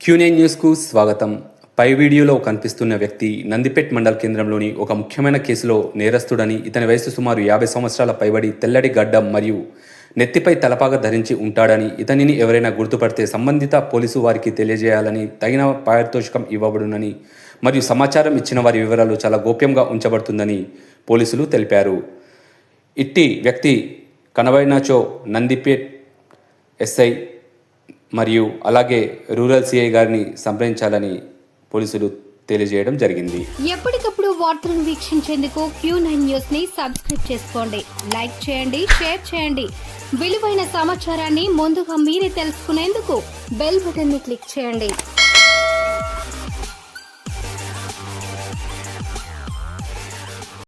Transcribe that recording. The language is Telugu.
క్యూనే న్యూస్కు స్వాగతం. పై వీడియోలో కనిపిస్తున్న వ్యక్తి నందిపేట్ మండల కేంద్రంలోని ఒక ముఖ్యమైన కేసులో నేరస్తుడని ఇతని వయసు సుమారు యాభై సంవత్సరాల పైబడి తెల్లడి గడ్డం మరియు నెత్తిపై తలపాగా ధరించి ఉంటాడని ఇతనిని ఎవరైనా గుర్తుపడితే సంబంధిత పోలీసు వారికి తెలియజేయాలని తగిన పారితోషికం ఇవ్వబడునని మరియు సమాచారం ఇచ్చిన వారి వివరాలు చాలా గోప్యంగా ఉంచబడుతుందని పోలీసులు తెలిపారు. ఇట్టి వ్యక్తి కనబడినచో నందిపేట్ ఎస్ఐ మరియు అలాగే రూరల్ సిఐ గారిని సంప్రదించాలని పోలీసులు తెలియజేయడం జరిగింది. ఎప్పటికప్పుడు వార్తలను వీక్షించేందుకు క్యూ నైన్ న్యూస్ని సబ్స్క్రైబ్ చేసుకోండి. లైక్ చేయండి షేర్ చేయండి. విలువైన సమాచారాన్ని ముందుగా మీరే తెలుసుకునేందుకు బెల్ బటన్ని క్లిక్ చేయండి.